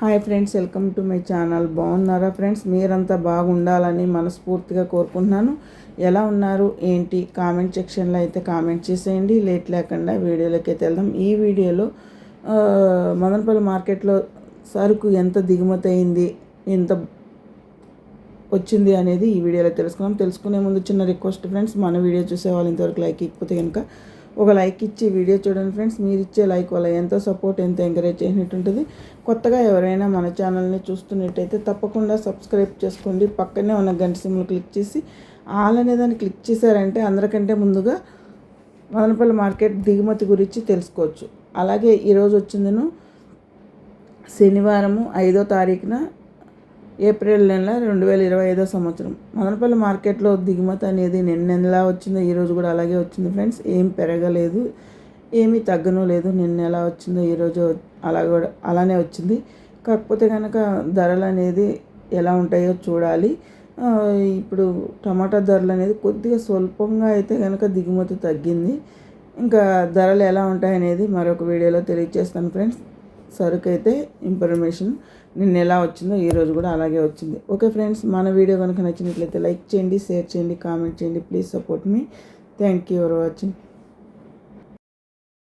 Hi friends welcome to my channel. బాగున్నారా friends? మీరంతా బాగుండాలని మనస్ఫూర్తిగా కోరుకుంటున్నాను. ఎలా ఉన్నారు? ఏంటి? కామెంట్ సెక్షన్లో అయితే కామెంట్ చేసేయండి. లేట్ లేకుండా వీడియోలోకి అయితే వెళ్దాం. ఈ వీడియోలో మదనపల్లి మార్కెట్లో సరుకు ఎంత దిగుమతి అయింది ఎంత వచ్చింది అనేది ఈ వీడియోలో తెలుసుకుందాం. తెలుసుకునే ముందు చిన్న రిక్వెస్ట్ ఫ్రెండ్స్ మన వీడియో చూసే వాళ్ళు ఇంతవరకు లైక్ ఇకపోతే కనుక ఒక లైక్ ఇచ్చి వీడియో చూడండి ఫ్రెండ్స్. మీరు ఇచ్చే లైక్ వల్ల ఎంతో సపోర్ట్ ఎంతో ఎంకరేజ్ చేసినట్టుంటుంది. కొత్తగా ఎవరైనా మన ఛానల్ని చూస్తున్నట్టయితే తప్పకుండా సబ్స్క్రైబ్ చేసుకోండి. పక్కనే ఉన్న గంట సిమ్లు క్లిక్ చేసి ఆల్ అనే దాన్ని క్లిక్ చేశారంటే అందరికంటే ముందుగా మదనపల్లి మార్కెట్ దిగుమతి గురించి తెలుసుకోవచ్చు. అలాగే ఈరోజు వచ్చిందను శనివారము ఐదో తారీఖున ఏప్రిల్ నెల రెండు వేల ఇరవై ఐదో సంవత్సరం. మదనపల్లి మార్కెట్లో దిగుమతి అనేది నిన్న ఎలా వచ్చిందో ఈరోజు కూడా అలాగే వచ్చింది ఫ్రెండ్స్. ఏం పెరగలేదు ఏమీ తగ్గను లేదు. నిన్న ఎలా వచ్చిందో ఈరోజు అలా కూడా అలానే వచ్చింది. కాకపోతే కనుక ధరలు అనేది ఎలా ఉంటాయో చూడాలి. ఇప్పుడు టమాటా ధరలు అనేది కొద్దిగా స్వల్పంగా అయితే కనుక దిగుమతి తగ్గింది. ఇంకా ధరలు ఎలా ఉంటాయనేది మరొక వీడియోలో తెలియజేస్తాను ఫ్రెండ్స్. సరుకు అయితే ఇన్ఫర్మేషన్ నిన్న ఎలా వచ్చిందో ఈ రోజు కూడా అలాగే వచ్చింది. ఓకే ఫ్రెండ్స్ మన వీడియో కనుక నచ్చినట్లయితే లైక్ చేయండి షేర్ చేయండి కామెంట్ చేయండి. Please support me. Thank you for watching.